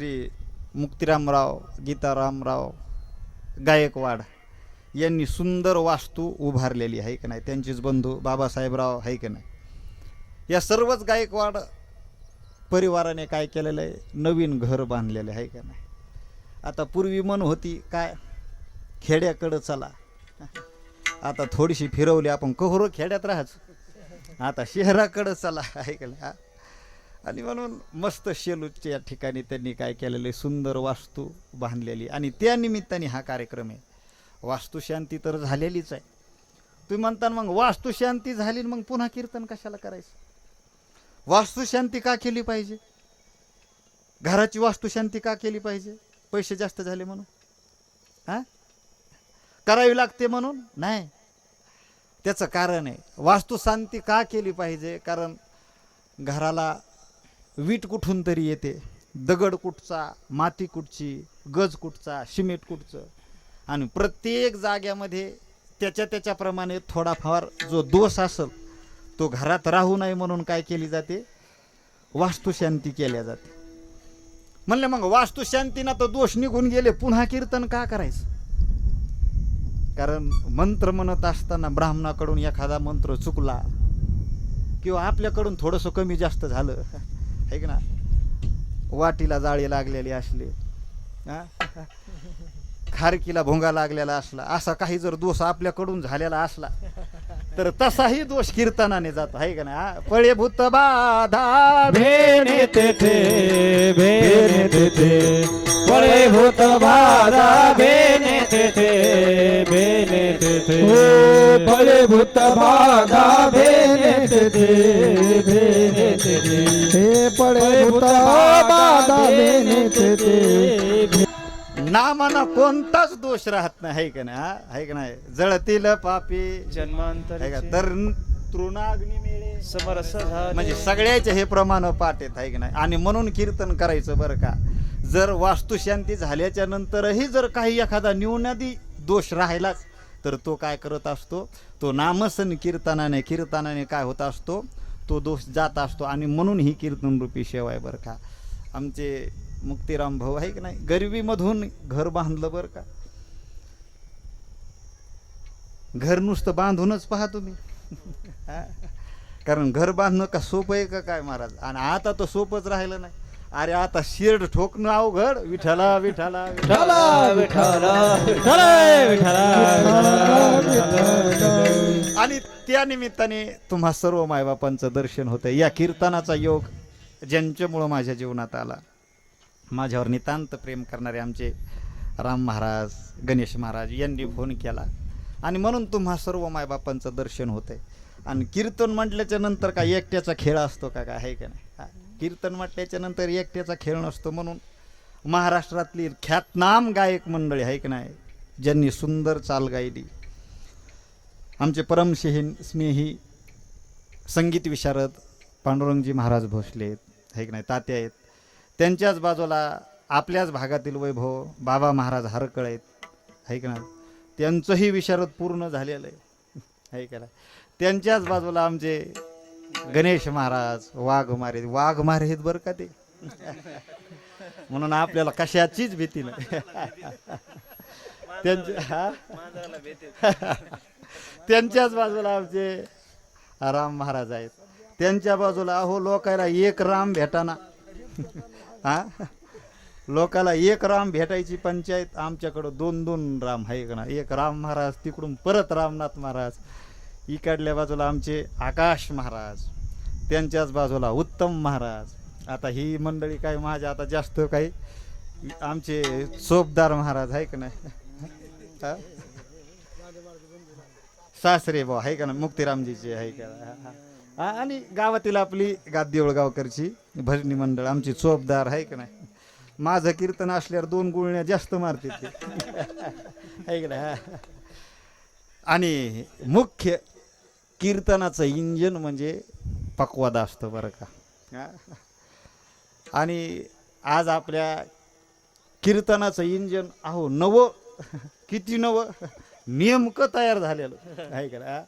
श्री मुक्तिरामराव गीतारामराव गायकवाड यांनी सुंदर वास्तू उभारलेली आहे का नाही? त्यांचेच बंधू बाबासाहेबराव आहे का नाही? या सर्वच गायकवाड परिवाराने काय केलेलं आहे? नवीन घर बांधलेले आहे का नाही? आता पूर्वी मन होती काय? खेड्याकडं चला. आता थोडीशी फिरवली आपण कहोर खेड्यात राहाच आता शहराकडं चला आहे का नाही? हा? आणि म्हणून मस्त शेलूच्या ठिकाणी त्यांनी काय केलेलं आहे सुंदर वास्तू बांधलेली. आणि त्या निमित्ताने हा कार्यक्रम आहे. वास्तुशांती तर झालेलीच आहे. तुम्ही म्हणताना मग वास्तुशांती झाली मग पुन्हा कीर्तन कशाला करायचं? वास्तुशांती का केली पाहिजे? घराची वास्तुशांती का केली पाहिजे? पैसे जास्त झाले म्हणून? हां? करावी लागते म्हणून? नाही. त्याचं कारण आहे. वास्तुशांती का केली पाहिजे? कारण घराला वीट कुठून तरी येते. दगड कुठचा माती कुठची गज कुठचा सिमेंट कुठचं. आणि प्रत्येक जाग्यामध्ये त्याच्या त्याच्याप्रमाणे थोडाफार जो दोष असेल तो घरात राहू नये म्हणून काय केली जाते? वास्तुशांती केल्या जाते. म्हणले मग वास्तुशांतीनं तर दोष निघून गेले पुन्हा कीर्तन का करायचं? कारण मंत्र म्हणत असताना ब्राह्मणाकडून एखादा मंत्र चुकला किंवा आपल्याकडून थोडंसं कमी जास्त झालं आहे ना? वाटीला जाळी लागलेली असली. हा? खारकीला भोंगा लागलेला असला. असा काही जर दोष आपल्याकडून झालेला असला तर तसाही दोष कीर्तनाने जातो. आहे का ना? पळे भूत बाधा. भेने तेथे भेने तेथे पळे भूत बाधा भेने तेथे भेने तेथे हो पळे भूत बाधा भेने तेथे भेने तेथे तेथे नामाना कोणताच दोष राहत नाही का नाही हा? आहे का नाही? जळतील पापी. आहे का? जन्मांतर तर तृणाग्नी मिळे. समरस म्हणजे सगळ्याचे हे प्रमाण पाठ येत आहे की नाही? आणि म्हणून कीर्तन करायचं बरं का. जर वास्तुशांती झाल्याच्या नंतरही जर काही एखादा न्यूनादी दोष राहिलाच तर तो काय करत असतो? तो नामसन कीर्तनाने कीर्तनाने काय होत असतो? तो दोष जात असतो आणि म्हणून ही कीर्तन रूपी सेवा आहे बरं का. आमचे मुक्तिराम भाऊ आहे की नाही? गरिबीमधून घर बांधलं बरं का. घर नुसतं बांधूनच पहा तुम्ही. कारण घर बांधणं का सोपं आहे का काय महाराज? आणि आता तर सोपंच राहिलं नाही. अरे आता शिरड ठोकणं अवघड. विठ्ठला विठ्ठला विठाला विठाला विठाला आणि त्या निमित्ताने तुम्हा सर्व मायबापांचं दर्शन होतं या कीर्तनाचा योग ज्यांच्यामुळं माझ्या जीवनात आला माझ्यावर नितांत प्रेम करणारे आमचे राम महाराज गणेश महाराज यांनी फोन केला. आणि म्हणून तुम्हा सर्व मायबापांचं दर्शन होतंय. आणि कीर्तन म्हटल्याच्या नंतर काय एकट्याचा खेळ असतो का काय? आहे का नाही. कीर्तन म्हटल्याच्या नंतर एकट्याचा खेळ नसतो म्हणून महाराष्ट्रातली ख्यातनाम गायक मंडळी आहे की नाही ज्यांनी सुंदर चाल गायली. आमचे परमशिहीन स्नेही संगीत विशारद पांडुरंगजी महाराज भोसले आहेत आहे की नाही तात्या आहेत. त्यांच्याच बाजूला आपल्याच भागातील वैभव बाबा महाराज हरकळ आहेत आहे की नाही. त्यांचंही विशारद पूर्ण झालेलं आहे आहे का नाही. त्यांच्याच बाजूला आमचे गणेश महाराज वाघ मारे वाघ मारे आहेत बरं का ते? म्हणून आपल्याला कशाचीच भीती नाही. त्यांच्या त्यांच्याच बाजूला आमचे राम महाराज आहेत. त्यांच्या बाजूला अहो लोकायला एक राम भेटाना. हा? लोकाला एक राम भेटायची पंचायत आमच्याकडं दोन दोन राम आहे का ना एक राम महाराज तिकडून परत रामनाथ महाराज. इकडल्या बाजूला आमचे आकाश महाराज त्यांच्याच बाजूला उत्तम महाराज. आता ही मंडळी काय माझ्या आता जास्त काही आमचे सोपदार महाराज आहे का नाही? सासरे भाऊ आहे का ना मुक्तीरामजीचे आहे का? हा, आणि गावातील आपली गावकरची भजनी मंडळ आमची चोपदार आहे का नाही? माझं कीर्तन असल्यावर दोन गुळण्या जास्त मारते ते. आहे का नाही? आणि मुख्य कीर्तनाचं इंजन म्हणजे पक्वाद असतं बरं का. आणि आज आपल्या कीर्तनाचं इंजन अहो नवं किती नवं? नेमकं तयार झालेलं. आहे का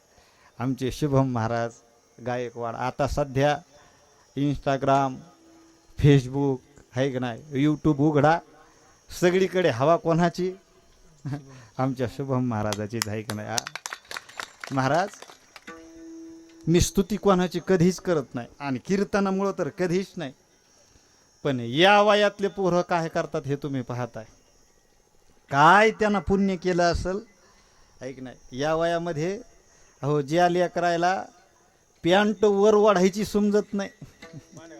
आमचे शुभम महाराज गायकवाड आता सध्या इंस्टाग्राम फेसबुक आहे का नाही? यूट्यूब उघडा. सगळीकडे हवा कोणाची? आमच्या शुभम महाराजाचीच आहे का नाही? हा? महाराज मी स्तुती कोणाची कधीच करत नाही. आणि कीर्तनामुळं तर कधीच नाही. पण या वयातले पोरं काय करतात हे तुम्ही पाहताय. काय त्यांना पुण्य केलं असेल? ऐक नाही या वयामध्ये अहो ज्या लेकरायला पॅन्ट वर वाढायची समजत नाही.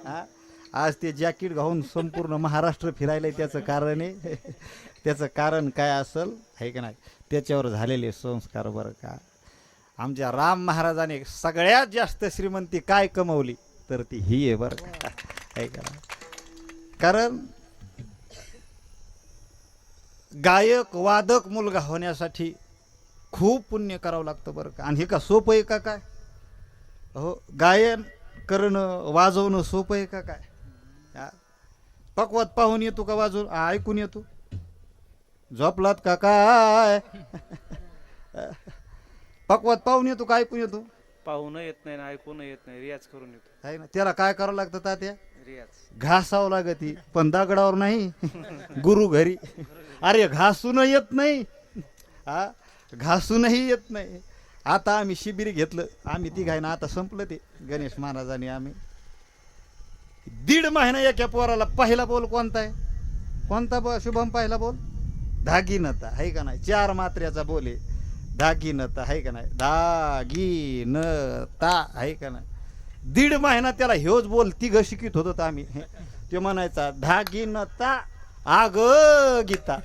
हा? आज ते जॅकेट घालून संपूर्ण महाराष्ट्र फिरायला त्याचं कारण आहे त्याचं कारण काय असेल? आहे का नाही त्याच्यावर झालेले संस्कार बरं का? आमच्या राम महाराजाने सगळ्यात जास्त श्रीमंती काय कमवली? तर ती ही आहे बरं काय करा कारण गायक वादक मुलगा होण्यासाठी खूप पुण्य करावं लागतं बरं का. आणि हे का सोपं आहे का काय? हो गायन करणं वाजवणं सोपं आहे का काय? पकवत पाहून येतो का वाजवून? ऐकून येतो. झोपलात का काय? पकवात पाहून येतो का ऐकून येतो? पाहून येत नाही ना ऐकून येत नाही रियाज करून येतो. आहे ना? त्याला काय करावं लागतं तात्या रियाज. घासावं लागती पण दगडावर नाही. गुरु घरी. अरे घासून येत नाही. हा? घासूनही येत नाही. आता आम्ही शिबिर घेतलं. आम्ही ती ना आता संपलं ते. गणेश महाराजांनी आम्ही. दीड महिना एका पोराला पहिला बोल कोणता आहे? कोणता ब शुभम पहिला बोल? धागीनता. आहे का नाही? चार मात्र्याचा बोल आहे. दागिनता आहे का नाही? दागिनता आहे का नाही? दीड महिना त्याला ह्योच बोल तिघ शिकित होतो आम्ही. ते म्हणायचा धागिनता आग गीता.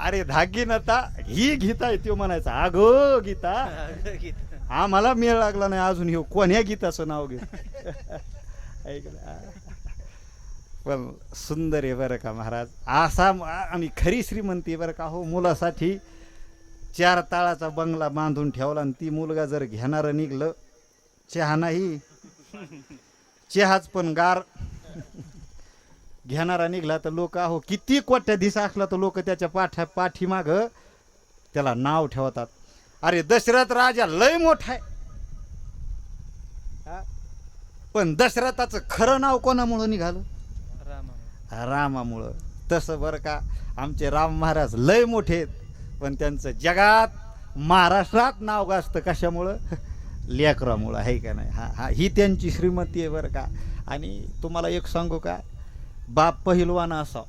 अरे धागिनता ही गीता आहे. तो म्हणायचा आग गीता. आम्हाला मेळ लागला नाही अजून ह्यो. कोण्या गीताचं नाव घेत ऐकलं पण सुंदर आहे बरं का महाराज. असा आणि खरी श्रीमंती बरं का हो. मुलासाठी चार ताळाचा बंगला बांधून ठेवला आणि ती मुलगा जर घेणारं निघलं चहा नाही चहाच पण गार. घेणारा निघला तर लोक अहो किती कोट्या दिसा असला तर लोक त्याच्या पाठ्या पाठीमाग त्याला नाव ठेवतात. अरे दशरथ राजा लय मोठा आहे. हा? पण दशरथाचं खरं नाव कोणामुळं निघालं? रामामुळं. तसं बरं का आमचे राम महाराज लय मोठे आहेत पण त्यांचं जगात महाराष्ट्रात नाव गाजतं कशामुळं? लेकरामुळं आहे का नाही? हा हा ही त्यांची श्रीमती आहे बरं का. आणि तुम्हाला एक सांगू का बाप पहिलवान असा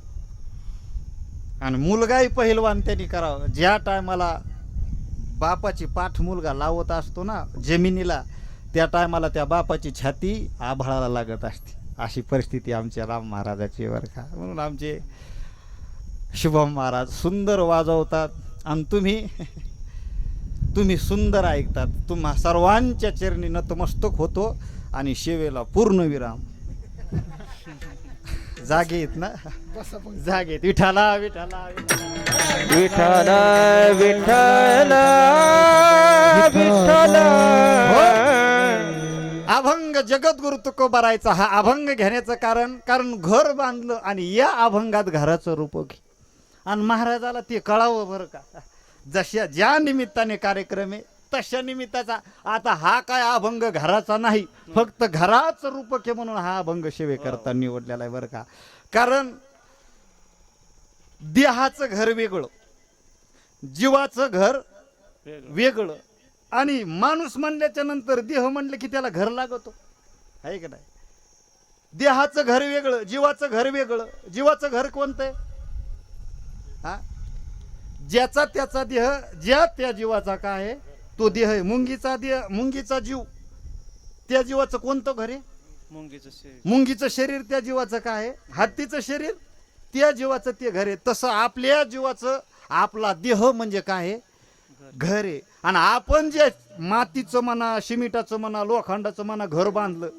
आणि मुलगाही पहिलवान त्यांनी करावं. ज्या टायमाला बापाची पाठ मुलगा लावत असतो ना जमिनीला त्या टायमाला त्या बापाची छाती आभाळाला लागत असते. अशी परिस्थिती आमच्या राम महाराजाची बरं का. म्हणून आमचे शुभम महाराज सुंदर वाजवतात आणि तुम्ही तुम्ही सुंदर ऐकतात. तुम्हा सर्वांच्या चरणी नतमस्तक होतो आणि शेवेला पूर्ण विराम. जागेत ना? जागेत विठाला विठाला विठाला. विठ्ठल विठ्ठल अभंग जगद्गुरु तुकोबारायचा हा अभंग घेण्याचं कारण कारण घर बांधलं आणि या अभंगात घराचं रूप घे. आणि महाराजाला ते कळावं बरं का. जशा ज्या निमित्ताने कार्यक्रम आहे तशा निमित्ताचा. आता हा काय अभंग घराचा नाही फक्त घराचं रूपक आहे म्हणून हा अभंग सेवेकरता निवडलेला आहे बरं का. कारण देहाचं घर वेगळं जीवाचं घर वेगळं. आणि माणूस म्हणल्याच्या नंतर देह म्हणलं की त्याला घर लागतो. आहे का नाही? देहाचं घर वेगळं जीवाचं घर वेगळं. जीवाचं घर कोणतं आहे? हा? ज्याचा त्याचा देह ज्या त्या जीवाचा काय आहे? तो देह आहे. मुंगीचा देह मुंगीचा जीव. त्या जीवाचं कोणतं घर आहे? मुंगीचं शरीर. मुंगीचं शरीर त्या जीवाचं काय आहे? हत्तीचं शरीर? त्या जीवाचं ते घर आहे. तसं आपल्या जीवाचं आपला देह म्हणजे काय आहे? घर आहे. आणि आपण जे मातीचं म्हणा सिमिटाचं म्हणा लोखंडाचं म्हणा घर बांधलं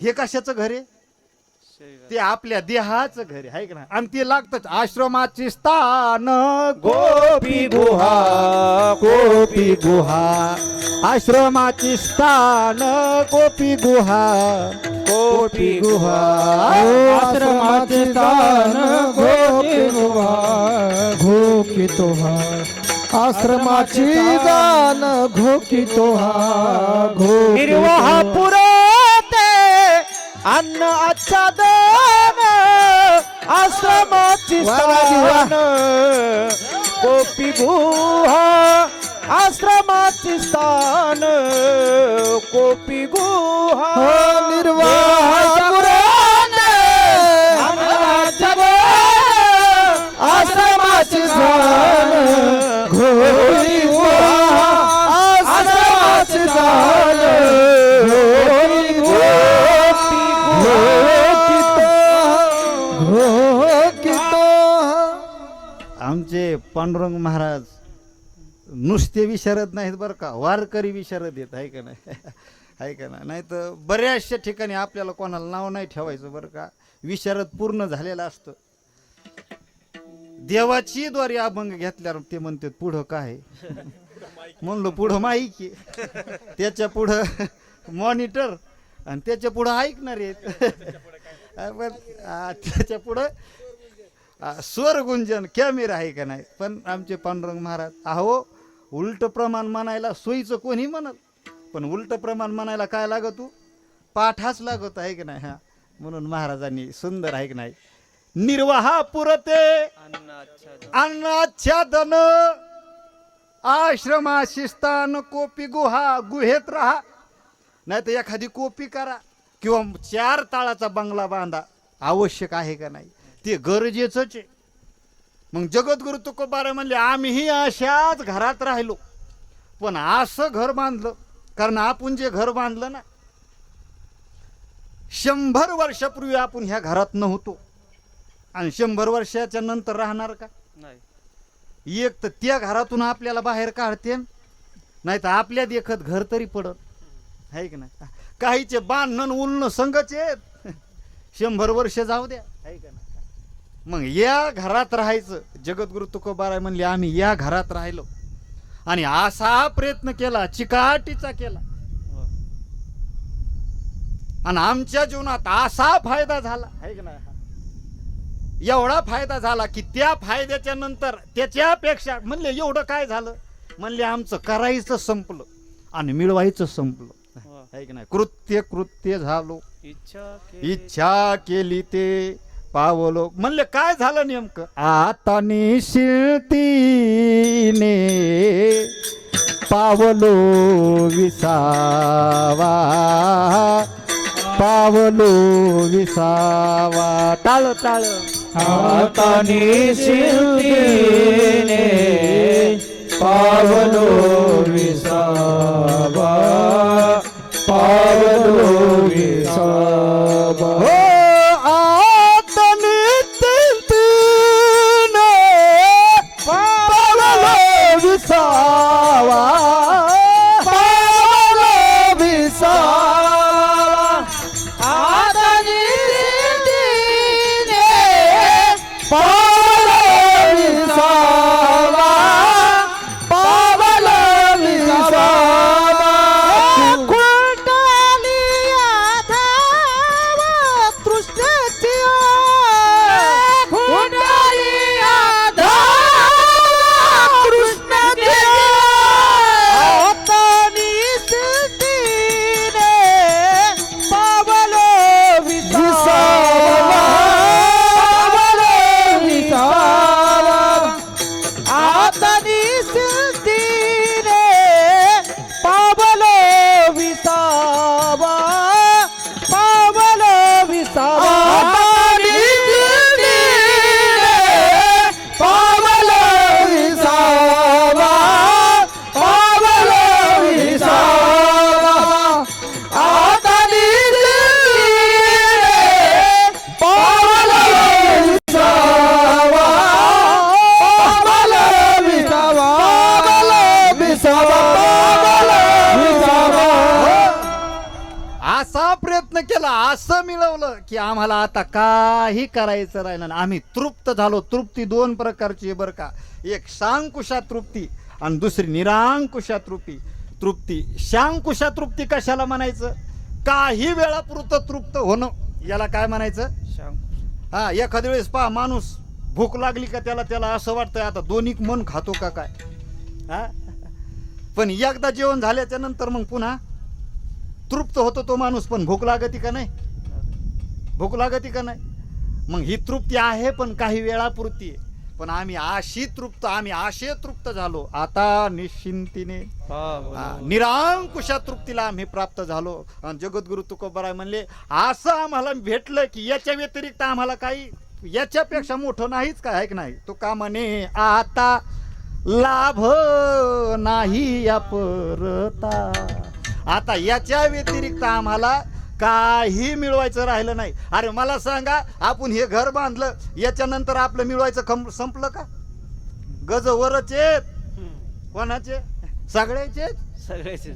हे कशाचं घर आहे? ते आपल्या देहाचं घर आहे का नाही? आणि ते लागतच आश्रमाची स्थान गोपी गुहा, गोपी गुहा. आश्रमाची स्थान गोपी गुहा गोपी गुहा. आश्रमाचे दान घोकी तुहा घोकी तुहा आश्रमाची दान घोकी तुहा घोकी निर्वाह पुरते. अन्न आच्छादन. आश्रमाची वा, वा, जी, वा. स्थान गोपी गुहा. आश्रमाची स्थान गोपी गुहा. हो निर्वाह पांडुरंग महाराज नुसते विशारद नाहीत बरं का वारकरी विशारद येत आहे का नाही? आहे का नाही? तर बऱ्याचशा ठिकाणी आपल्याला कोणाला नाव नाही ठेवायचं बरं का विशारद पूर्ण झालेलं असतं. देवाची द्वारे अभंग घेतल्यावर ते म्हणतात पुढं काय? म्हणलो पुढं माईक त्याच्या पुढं मॉनिटर आणि त्याच्या पुढं ऐकणार आहेत. त्याच्या पुढं स्वरगुंजन स्वर गुंजन कॅमेरा आहे का नाही? पण आमचे पांडुरंग महाराज अहो उलट प्रमाण म्हणायला सोयीचं कोणी म्हणाल पण उलट प्रमाण म्हणायला काय लागत हो? पाठाच लागत आहे की नाही हा? म्हणून महाराजांनी सुंदर आहे की नाही? निर्वाहा पुरते अन्नाच्छादन आश्रमा शिस्तान कोपी गुहा गुहेत राहा. नाही तर एखादी कोपी करा किंवा चार ताळाचा बंगला बांधा. आवश्यक आहे का नाही? ते गरजेचंच आहे. मग जगद्गुरु तुकोबारा म्हणले आम्हीही अशाच घरात राहिलो. पण असं घर बांधलं कारण आपण जे घर बांधलं ना शंभर वर्षापूर्वी आपण ह्या घरात नव्हतो. आणि शंभर वर्षाच्या नंतर राहणार का? नाही. एक तर त्या घरातून आपल्याला बाहेर काढते नाही तर आपल्या देखत घर तरी पडत. आहे की नाही? काहीचे बांधणं उलणं संघच आहेत. शंभर वर्ष जाऊ द्या. आहे का नाही? मग या घरात राहायचं. जगद्गुरु तुकोबाराय म्हणले आम्ही या घरात राहिलो. आणि असा प्रयत्न केला चिकाटीचा केला. आणि आमच्या जीवनात असा फायदा झाला. आहे का नाही? एवढा फायदा झाला की त्या फायद्याच्या नंतर त्याच्यापेक्षा म्हणले एवढं काय झालं? म्हणले आमचं करायचं संपलं आणि मिळवायचं संपलं. आहे की नाही? कृत्य कृत्य झालो. इच्छा. इच्छा केली ते. पावलो. म्हणले काय झालं नेमकं? आता निशितीने पावलो विसावा. पावलो विसावा. टाळ टाळ. हाताने शिवतीने पावलो विसावा. पावलो विसावा. की आम्हाला आता काही करायचं राहिलं नाही. आम्ही तृप्त झालो. तृप्ती दोन प्रकारची आहे बरं का. एक शांकुशा तृप्ती आणि दुसरी निरांकुशा तृप्ती. तृप्ती शांकुशा तृप्ती कशाला म्हणायचं? काही वेळापुरतं तृप्त होणं. याला काय म्हणायचं. हा एखाद्या वेळेस पहा माणूस भूक लागली का त्याला त्याला असं वाटतंय आता दोन्ही मन खातो का काय? हा? पण एकदा जेवण झाल्याच्यानंतर मग पुन्हा तृप्त होतो तो माणूस पण भूक लागती का नाही? भूक लागती का नाही? मग ही तृप्ती आहे पण काही वेळापुरती आहे. पण आम्ही आशी तृप्त आम्ही आशे तृप्त झालो. आता निश्चिंतीने निरांकुशा तृप्तीला आम्ही प्राप्त झालो. जगद्गुरु तुकोबराय म्हणले असं आम्हाला भेटलं की याच्या व्यतिरिक्त आम्हाला काही याच्यापेक्षा मोठं नाहीच काय आहे की नाही? तो का म्हणे आता लाभ नाही या परता. आता याच्या व्यतिरिक्त आम्हाला काही मिळवायचं राहिलं नाही. अरे मला सांगा आपण हे घर बांधलं याच्यानंतर आपलं मिळवायचं कम संपलं का? गज वरचे कोणाचे? सगळ्याचे? सगळ्याचे.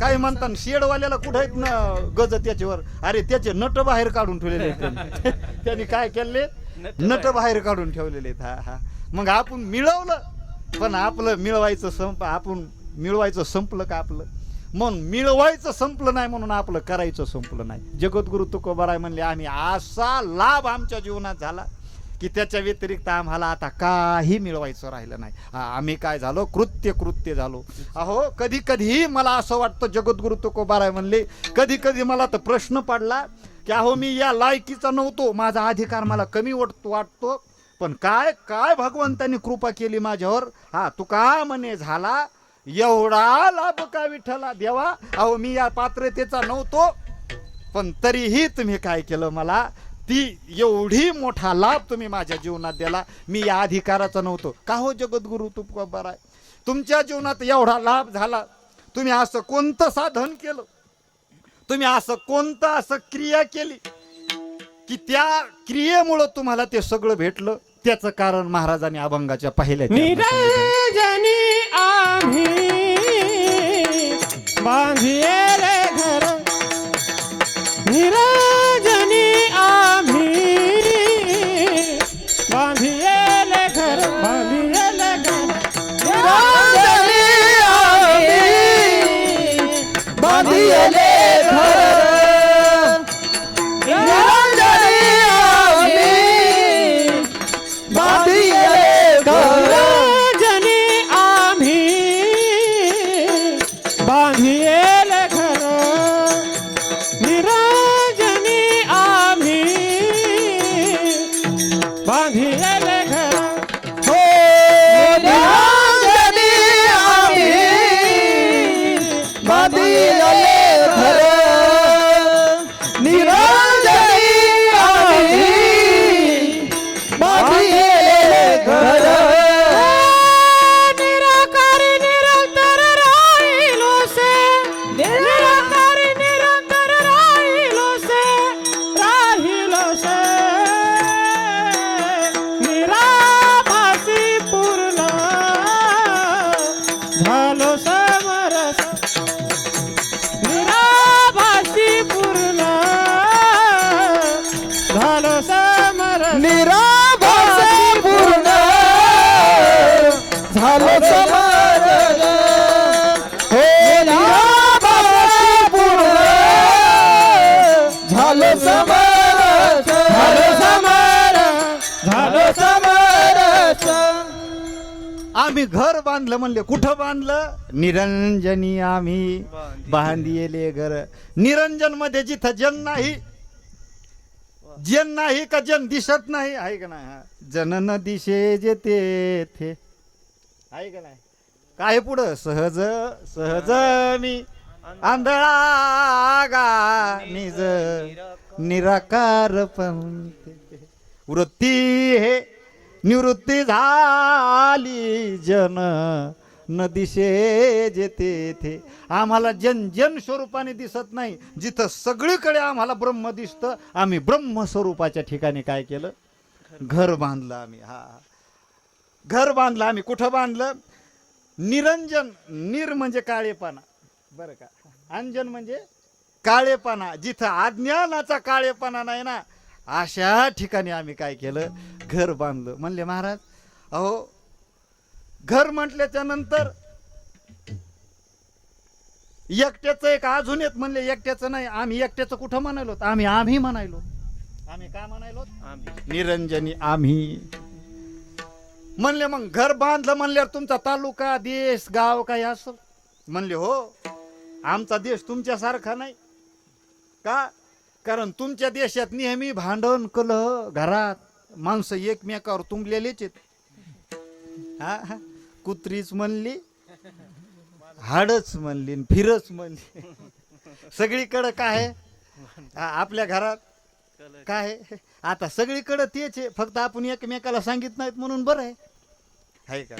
काय म्हणतात शेडवाल्याला कुठं आहेत ना गज त्याच्यावर? अरे त्याचे नट बाहेर काढून ठेवलेले आहेत त्यांनी. काय केले? नट नट बाहेर काढून ठेवलेले आहेत. हा हा. मग आपण मिळवलं पण आपलं मिळवायचं संप आपण मिळवायचं संपलं का आपलं? मग मिळवायचं संपलं नाही म्हणून आपलं करायचं संपलं नाही. जगद्गुरु तुकोबाराय म्हणले आम्ही असा लाभ आमच्या जीवनात झाला की त्याच्या व्यतिरिक्त आम्हाला आता काही मिळवायचं राहिलं नाही. हा, आम्ही काय झालो? कृत्य कृत्य झालो. अहो कधी कधी मला असं वाटतं जगद्गुरु तुकोबाराय म्हणले कधी कधी मला तर प्रश्न पडला की अहो मी या लायकीचा नव्हतो. माझा अधिकार मला कमी वाटतो वाटतो. पण काय काय भगवंतांनी कृपा केली माझ्यावर? हा तू का म्हणे झाला एवढा लाभ का विठ्ठला? देवा अहो मी या पात्रतेचा नव्हतो पण तरीही तुम्ही काय केलं मला? ती एवढी मोठा लाभ तुम्ही माझ्या जीवनात दिला. मी या अधिकाराचा नव्हतो. का हो जगद्गुरु तू बरं आहे तुमच्या जीवनात एवढा लाभ झाला. तुम्ही असं कोणतं साधन केलं? तुम्ही असं कोणतं असं क्रिया केली? की त्या क्रियेमुळं तुम्हाला ते सगळं भेटलं? त्याचं कारण महाराजांनी अभंगाच्या पहिल्या. निरंजनी आम्ही बांधिले घर निरंजनी घर बांधलं म्हणले. कुठं बांधलं? निरंजनी आम्ही बांधिले. घर. निरंजनमध्ये जिथं जन नाही जन नाही का जन दिसत नाही? आहे का नाही? हा. जन न दिशे जे ते थे. आहे का नाही? काय पुढं? सहज सहज मी आंधळा गा निज निराकार पंथ वृत्ती हे निवृत्ती झाली जन न दिशे जेते थे. आम्हाला जन जन स्वरूपाने दिसत नाही. जिथं सगळीकडे आम्हाला ब्रह्म दिसतं आम्ही ब्रह्म स्वरूपाच्या ठिकाणी काय केलं? घर बांधलं आम्ही. हा घर बांधलं आम्ही. कुठं बांधलं? निरंजन निर म्हणजे काळेपणा. बरं का? अंजन म्हणजे काळेपणा. जिथं अज्ञानाचा काळेपणा नाही ना अशा ठिकाणी आम्ही काय केलं? घर बांधलं. म्हणले महाराज अहो घर म्हटल्याच्या नंतर एकट्याचं एक अजून एक म्हणले एकट्याचं नाही आम्ही एकट्याचं कुठं म्हणायलो आम्ही आम्ही म्हणायलो आम्ही काय म्हणायलो निरंजनी आम्ही. म्हणले मग घर बांधलं म्हणल्यावर तुमचा तालुका देश गाव काही असं? म्हणले हो. आमचा देश तुमच्यासारखा नाही. का? कारण तुमच्या देशात नेहमी भांडण कलह घरात माणसं एकमेकावर तुंबलेलेच आहेत. हा? हा. कुत्रीच म्हणली हाडच म्हणली आणि फिरच म्हणली. सगळीकडं काय आपल्या घरात काय आहे? आता सगळीकडं तेच आहे. फक्त आपण एकमेकाला सांगित नाहीत म्हणून बरं आहे. हाय का?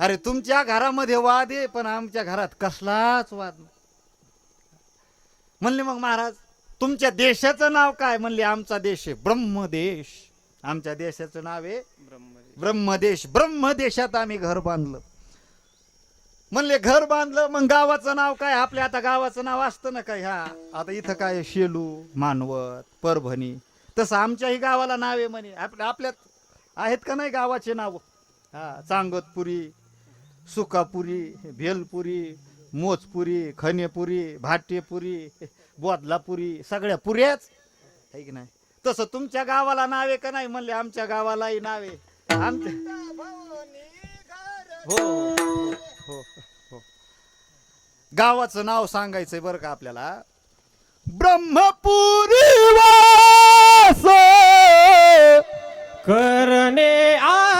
अरे तुमच्या घरामध्ये वाद आहे पण आमच्या घरात कसलाच वाद नाही. म्हणले मग महाराज तुमच्या देशाचं नाव काय म्हणले? आमचा देश आहे ब्रह्मदेश. आमच्या देशाचं नाव आहे ब्रह्मदेश. ब्रह्मदेशात आम्ही घर बांधलं. म्हणले घर बांधलं मग गावाचं नाव काय? आपल्या आता गावाचं नाव असतं ना काय? ह्या आता इथं काय? शेलू मानवत परभणी. तसं आमच्याही गावाला नाव आहे म्हणे. आपल्या आपल्यात आहेत का नाही गावाचे नाव? हा चांगतपुरी सुकापुरी भेलपुरी मोजपुरी खनेपुरी भाटेपुरी बोदलापुरी सगळ्या पुऱ्याच. आहे की नाही? तसं तुमच्या गावाला नाव आहे का नाही म्हणले? आमच्या गावालाही नाव आहे. आमच्या हो हो, हो. गावाचं नाव सांगायचंय बरं का आपल्याला? ब्रह्मपुरी वास! करणे आ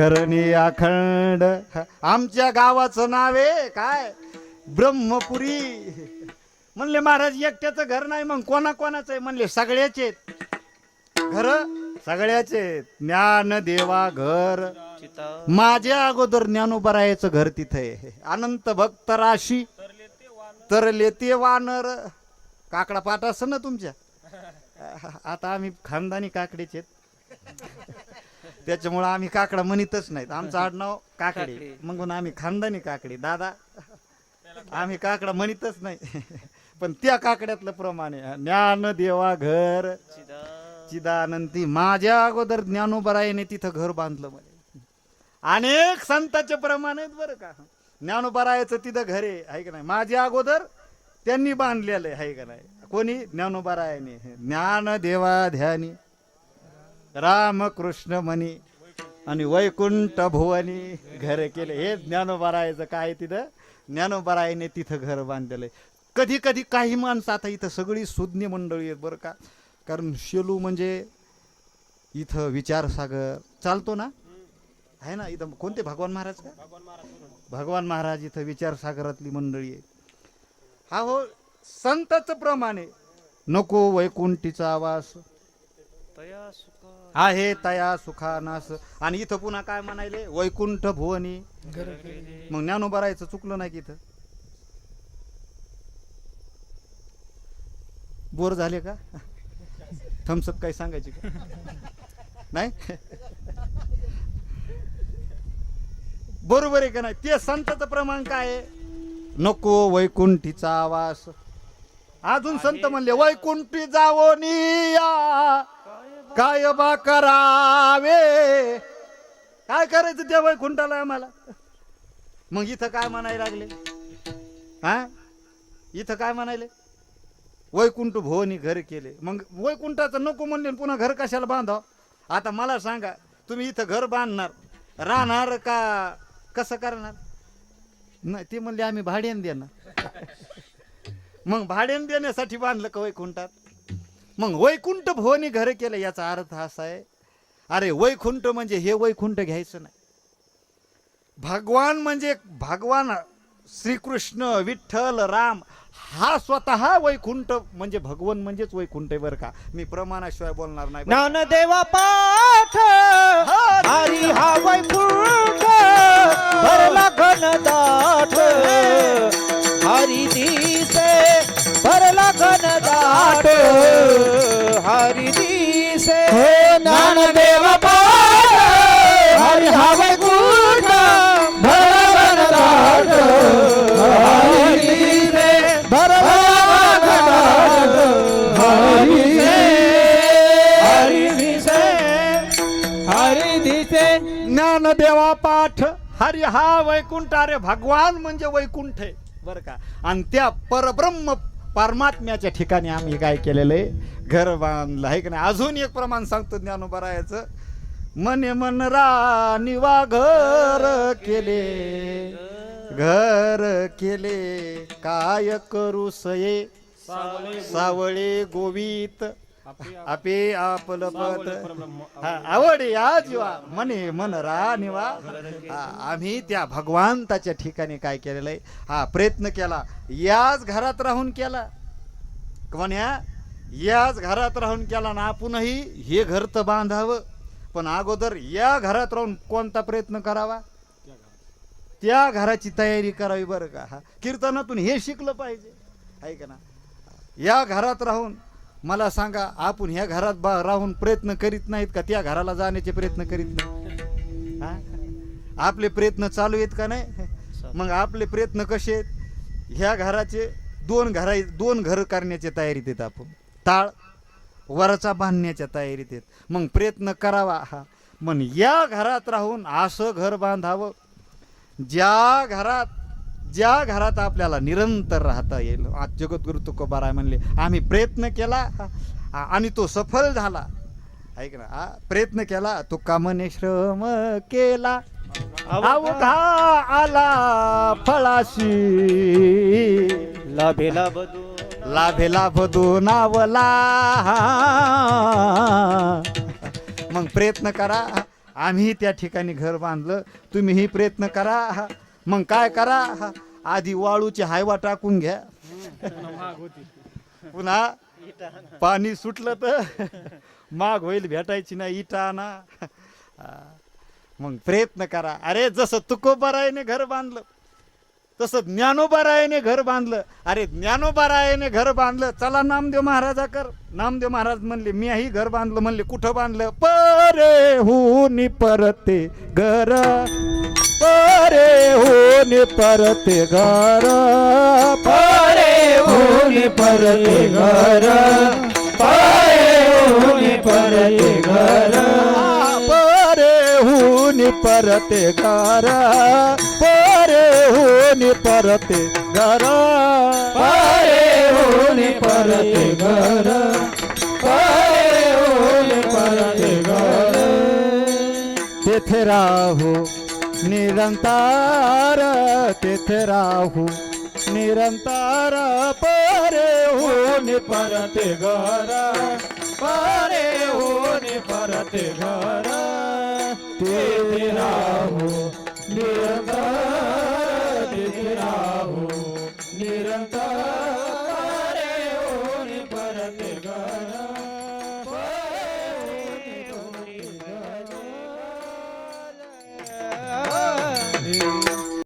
करणी अखंड आमच्या गावाचं नाव आहे काय? ब्रह्मपुरी. म्हणले महाराज एकट्याचं घर नाही मग कोणा कोणाचं आहे? म्हणले सगळ्याचे घर सगळ्याचे ज्ञान देवा घर. माझ्या अगोदर ज्ञानोबरायाचं घर तिथे आहे. अनंत भक्त राशी. तरले ते वानर. काकडा पाठ असं ना तुमच्या? आता आम्ही खानदानी काकडीचे त्याच्यामुळं आम्ही काकडा म्हणतच नाहीत. आमचं आडनाव काकडे. मग आम्ही खानदानी काकडे. दादा आम्ही काकडा म्हणतच नाही. पण त्या काकड्यातलं प्रमाण आहे. ज्ञान देवा घर. चिदानंती माझ्या अगोदर ज्ञानोबरायाने तिथं घर बांधलं म्हणे. अनेक संतांचे प्रमाण आहेत बरं का. ज्ञानोबरायाचं तिथं घर आहे का नाही? माझ्या अगोदर त्यांनी बांधलेलं आहे का नाही? कोणी? ज्ञानोबरायाने. ज्ञान देवा ध्यानी. रामकृष्ण म्हणी आणि वैकुंठ भुवनी घर केले. हे ज्ञानोबारायचं काय तिथं? ज्ञानोबारायने तिथं घर बांधलेलं आहे. कधी कधी काही माणसं आता इथं सगळी सुज्ञ मंडळी आहेत बरं का. कारण शेलू म्हणजे इथं विचारसागर. चालतो ना? आहे ना? इथं कोणते? भगवान महाराज का? भगवान महाराज इथं विचारसागरातली मंडळी आहे हा हो संताचं प्रमाण आहे. नको वैकुंठीचा आवास. आहे तया सुखानास. आणि इथं पुन्हा काय म्हणायले? वैकुंठ भुवनी. मग ज्ञानोबा राहायचं चुकलं नाही की इथं? बोर झाले का? थम्सअप काही सांगायची का? नाही? बरोबर आहे का नाही? ते संताचं प्रमाण काय आहे? नको वैकुंठीचा आवास अजून संत म्हणले वैकुंठी जावो निया. काय बा करावे? काय करायचं त्या वैकुंठाला आम्हाला? मग इथं काय म्हणायला लागले? हा? इथं काय म्हणायले? वैकुंठ भोवनी घर केले. मग वैकुंठाचं नको म्हणले पुन्हा घर कशाला बांधाव? आता मला सांगा तुम्ही इथं घर बांधणार राहणार का कसं करणार? नाही ते म्हणले आम्ही भाड्याने देणार. मग भाड्याने देण्यासाठी बांधलं का वैकुंठात? मग वैकुंठ भुवनी घर केलं याचा अर्थ असा आहे अरे वैकुंठ म्हणजे हे वैकुंठ घ्यायचं नाही. भगवान म्हणजे भगवान श्रीकृष्ण विठ्ठल राम हा स्वतः वैकुंठ म्हणजे भगवान म्हणजेच वैकुंठ बरं का. मी प्रमाणाशिवाय बोलणार नाही. ज्ञानदेवा पाठ हरी हा वैकुंठ भरला घनदाट. हरी दिसे भरला घनदाट हरी दिसे हो ज्ञानदेव पाठ हरी हा घनदाट. हरी दिसे भरला घनदाट. हरी हरी दिसे हरी दिसे ज्ञानदेवा पाठ हरी हा वैकुंठ अरे भगवान म्हणजे वैकुंठ आहे बरं का आणि त्या परब्रह्म परमात्म्याच्या ठिकाणी आम्ही काय केलेलं आहे? घर बांधलं आहे की नाही? अजून एक प्रमाण सांगतो ज्ञानोबरायाचं मने मन रानिवा घर केले. घर केले काय करू सये? सावळे गोवित. आपे आपलं पद आवड. आज वा मने मन रानिवा हा, आम्ही त्या भगवंताच्या ठिकाणी काय केलेलं आहे? हा प्रयत्न केला. याच घरात राहून केला. कोण्या याच घरात राहून केला ना आपणही हे घर तर बांधावं. पण अगोदर या घरात राहून कोणता प्रयत्न करावा? त्या घराची तयारी करावी बरं का? हा कीर्तनातून हे शिकलं पाहिजे. आहे का ना? या घरात राहून मला सांगा आपण ह्या घरात बा राहून प्रयत्न करीत नाहीत का? त्या घराला जाण्याचे प्रयत्न करीत नाही? आपले प्रयत्न चालू आहेत का नाही? मग आपले प्रयत्न कसे आहेत? ह्या घराचे दोन घरा दोन घर करण्याच्या तयारीत आहेत आपण. ताळ वरचा बांधण्याच्या तयारीत आहेत. मग प्रयत्न करावा हा. मग या घरात राहून असं घर बांधावं. ज्या घरात ज्या घरात आपल्याला निरंतर राहता येईल आज जगद्गुरु तुकोबाराय म्हणले आम्ही प्रयत्न केला आणि तो सफल झाला. ऐक ना प्रयत्न केला तो कामने श्रम केला. अवघा आला फळाशी. लाभेला बदू लाभे लाभ दोनावला मग प्रयत्न करा. आम्ही त्या ठिकाणी घर बांधलं तुम्हीही प्रयत्न करा. मग काय करा? आधी वाळूची हायवा टाकून घ्या. पुन्हा पाणी सुटलं तर माग होईल भेटायची ना इटा आणा. मग प्रयत्न करा. अरे जसं तुकोबारायने घर बांधलं तसं ज्ञानोबारायाने घर बांधलं. अरे ज्ञानोबारायाने घर बांधलं. चला नामदेव महाराजा कर. नामदेव महाराज म्हणले मी ही घर बांधलं. म्हणले कुठं बांधलं? परे हुनी परते घर. परे हुनी परते घर. परे हुनी परते घर. परे हुनी परते घर. परे हुनी परते घर. हुनी परते घर. परे हुनी परते घर. परे हुनी परते घर. तेथे राहू निरंतर तेथे राहू निरंतर परे होऊन परते घर. परे होऊन परते घर. तेथे राहू निरंतर. निरन्तर